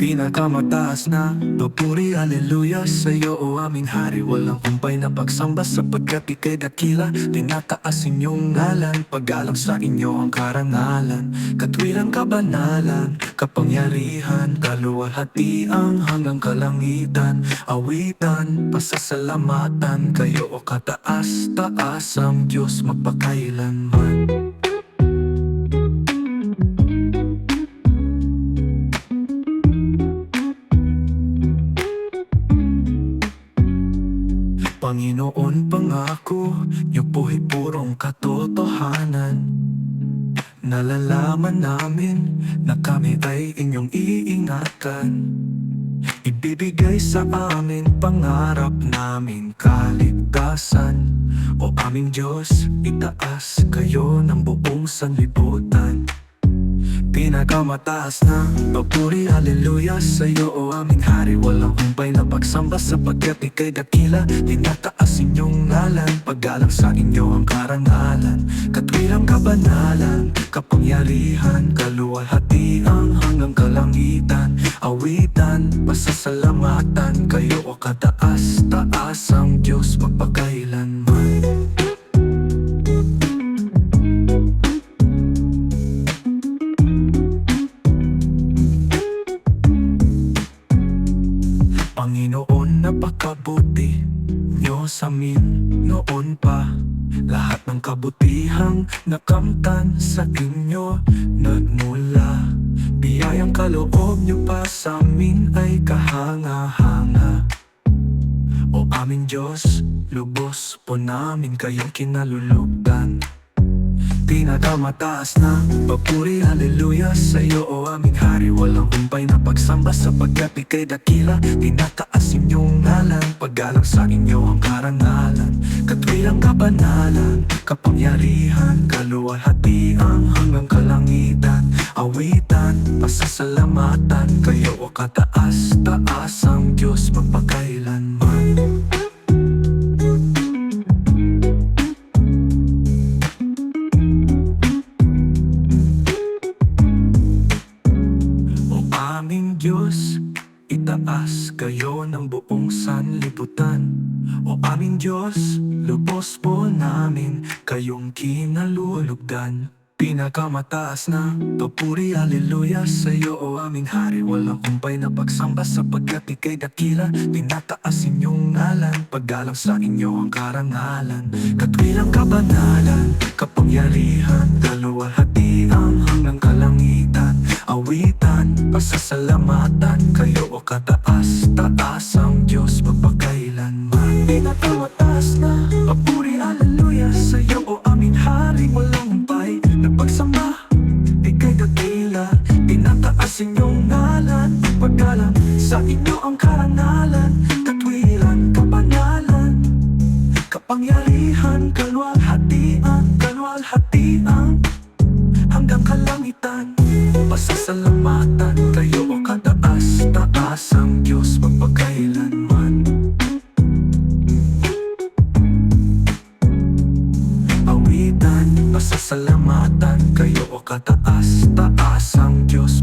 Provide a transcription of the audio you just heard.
Pinakamataas na. Papuri, Aleluya Sa iyo o aming hari. Walang kumpay na pagsamba Sapagkat ikay dakila. Tinataas inyong ngalan. Paggalang sa inyo ang karangalan. Katwiran kabanalan Kapangyarihan. Kaluwalhatian Hanggang kalangitan. Awitan Pasasalamatan. Kayo o kataas Taas ang Diyos Magpakailanman Panginoon pangako Niyo po'y purong katotohanan. Nalalaman namin na kami ay inyong iingatan. Ibibigay sa amin pangarap namin kaligtasan. O aming Diyos, itaas kayo ng buong sanlibutan Pinakamataas na Papuri, Hallelujah Sa iyo o aming hari. Walang humpay na pagsamba Sapagkat ikay dakila. Tinataas inyong ngalan Paggalang sa inyo ang karangalan. Katwilang kabanalan Kapangyarihan Kaluwalhatian Hanggang kalangitan. Awitan Pasasalamatan Kayo o kataas Taas ang Diyos Magpakailanman Nyo sa amin noon pa Lahat ng kabutihang nakamtan sa inyo. Nagmula Biyayang kaloob nyo pa sa amin ay kahanga-hanga. O aming Diyos, lubos po namin kayong kinalulugdan Pinakamataas na Papuri, Hallelujah Sa iyo o aming hari Walang humpay na pagsamba Sapagkat ikay dakila. Tinataas inyong ngalan Paggalang sa inyo ang karangalan. Katwilang kabanalan Kapangyarihan Kaluwalhatian Hanggang kalangitan Awitan Pasasalamatan. Kayo o kataas Taas ang Diyos Magpakailanman aming Diyos, itaas kayo ng buong sanlibutan. O aming Diyos, lubos po namin kayong kinalulugdan. Pinakamataas na papuri, aleluya sa iyo o aming hari Walang kumpay na pagsamba sapagkat ikay dakila Tinataas inyong ngalan, paggalang sa inyo ang karangalan Katwilang kabanalan, kapangyarihan, kaluwalhatian Hanggang kalangitan, awitan, pasasalamatan Kayo o kataas, taas ang Diyos magpakailanman Pinakamataas na papuri, aleluya sa iyo o aming hari Walang humpay na pagsamba Ika'y dakila Tinataas inyong ngalan. Paggalang sa inyo ang karangalan. Katwiran, kapanalan Kapangyarihan, kalwalhatian Kalwalhatian Pasasalamatan Kayo o kataas Taas ang Diyos magpagkailanman Awitan, pasasalamatan Kayo o kataas Taas ang Diyos